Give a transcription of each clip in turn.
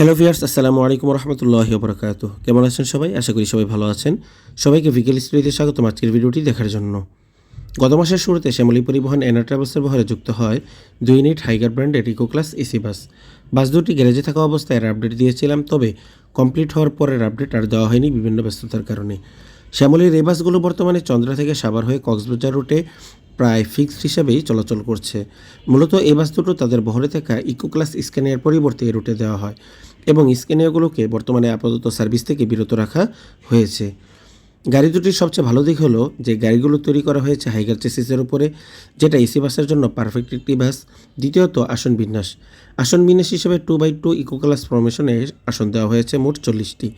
Hello viewers আসসালামু আলাইকুম রহমতুল্লাহি বরকাত কেমন আছেন সবাই? আশা করি সবাই ভালো আছেন। সবাইকে বিকেল স্টুডিওতে স্বাগতম আজকের ভিডিওটি দেখার জন্য। গত মাসের শুরুতে শ্যামলী পরিবহন এনার ট্রাভেলসের বহরে যুক্ত হয় দুই ইউনিট হাইগার ব্র্যান্ডের eco class AC bus. Bus দুটি গ্যারেজে থাকা অবস্থায় এর আপডেট দিয়েছিলাম, তবে কমপ্লিট হওয়ার পরের আপডেট আর দেওয়া হয়নি বিভিন্ন ব্যস্ততার কারণে। শ্যামলীর এই বাসগুলো বর্তমানে চন্দ্রা থেকে সাভার হয়ে কক্সবাজার রুটে প্রায় ফিক্সড হিসাবেই চলাচল করছে। মূলত এই বাস দুটো তাদের বহরে থাকা ইকো ক্লাস স্ক্যানিয়ার পরিবর্তে রুটে দেওয়া হয় এবং স্ক্যানিয়ারগুলোকে বর্তমানে আপাতত সার্ভিস থেকে বিরত রাখা হয়েছে। গাড়ি দুটির সবচেয়ে ভালো দিক হলো যে গাড়িগুলো তৈরি করা হয়েছে হাইগার চেসিসের উপরে, যেটা এসি বাসের জন্য পারফেক্ট একটি বাস। দ্বিতীয়ত আসন বিন্যাস। আসন বিন্যাস হিসেবে two by two eco class ফরমেশনে আসন দেওয়া হয়েছে মোট চল্লিশটি।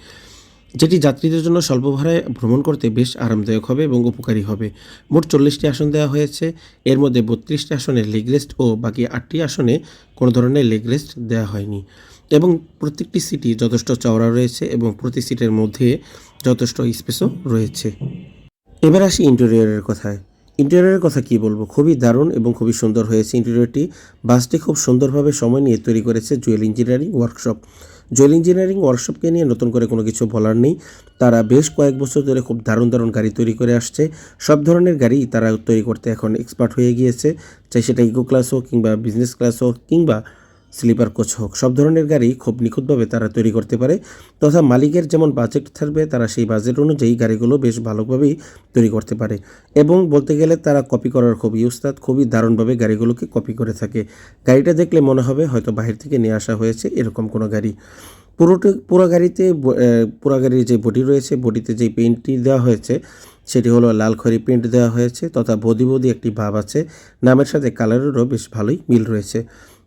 যেটি যাত্রীদের জন্য স্বল্প ভাড়ায় ভ্রমণ করতে বেশ আরামদায়ক হবে এবং উপকারী হবে। মোট চল্লিশটি আসন দেওয়া হয়েছে। এর মধ্যে বত্রিশটি আসনে লেগ রেস্ট ও বাকি আটটি আসনে কোনো ধরনের লেগ রেস্ট দেওয়া হয়নি। এবং প্রত্যেকটি সিটি যথেষ্ট চওড়া রয়েছে এবং প্রতি সিটের মধ্যে যথেষ্ট স্পেসও রয়েছে। এবার আসি ইন্টেরিয়রের কথায়। ইন্টেরিয়রের কথা কি বলব? খুবই দারুণ এবং খুবই সুন্দর হয়েছে ইন্টেরিয়রটি। বাসটি খুব সুন্দরভাবে সময় নিয়ে তৈরি করেছে Jewel engineering workshop. Jewel engineering ওয়ার্কশপকে নিয়ে নতুন করে কোনো কিছু বলার নেই। তারা বেশ কয়েক বছর ধরে খুব দারুণ দারুণ গাড়ি তৈরি করে আসছে। সব ধরনের গাড়ি তারা তৈরি করতে এখন এক্সপার্ট হয়ে গিয়েছে। চাই সেটা ইকো ক্লাস হোক কিংবা বিজনেস ক্লাস হোক কিংবা স্লিপার কোচ হোক, সব ধরনের গাড়ি খুব নিখুঁতভাবে তারা তৈরি করতে পারে তথা মালিকের যেমন বাজেট থাকবে, তারা সেই বাজেট অনুযায়ী গাড়িগুলো বেশ ভালোভাবেই তৈরি করতে পারে। এবং বলতে গেলে তারা কপি করার খুবই উস্তাদ খুবই দারুণভাবে গাড়িগুলোকে কপি করে থাকে। গাড়িটা দেখলে মনে হবে হয়তো বাহির থেকে নিয়ে আসা হয়েছে এরকম কোনো গাড়ি। পুরোটি, পুরো গাড়িতে পুরো গাড়ির যে বডি রয়েছে বডিতে যে পেইন্টটি দেওয়া হয়েছে, সেটি হলো লাল খড়ি পেইন্ট দেওয়া হয়েছে তথা বদি বদি একটি ভাব আছে। নামের সাথে কালারেরও বেশ ভালোই মিল রয়েছে।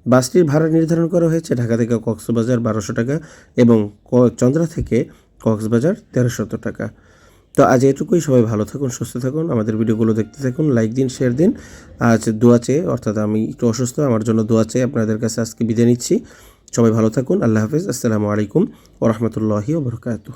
বাসটির ভাড়া নির্ধারণ করা হয়েছে ঢাকা থেকে কক্সবাজার বারোশো টাকা এবং চন্দ্রা থেকে কক্সবাজার তেরোশত টাকা। তো আজ এটুকুই, সবাই ভালো থাকুন, সুস্থ থাকুন, আমাদের ভিডিওগুলো দেখতে থাকুন, লাইক দিন শেয়ার দিন। আজ দোয়া চেয়ে, অর্থাৎ আমি একটু অসুস্থ, আমার জন্য দোয়া চেয়ে আপনাদের কাছে আজকে বিদায় নিচ্ছি। সবাই ভালো থাকুন, আল্লাহ হাফিজ, আসসালামু আলাইকুম ও ওরহমতুল্লাহি ওবরকাতুহ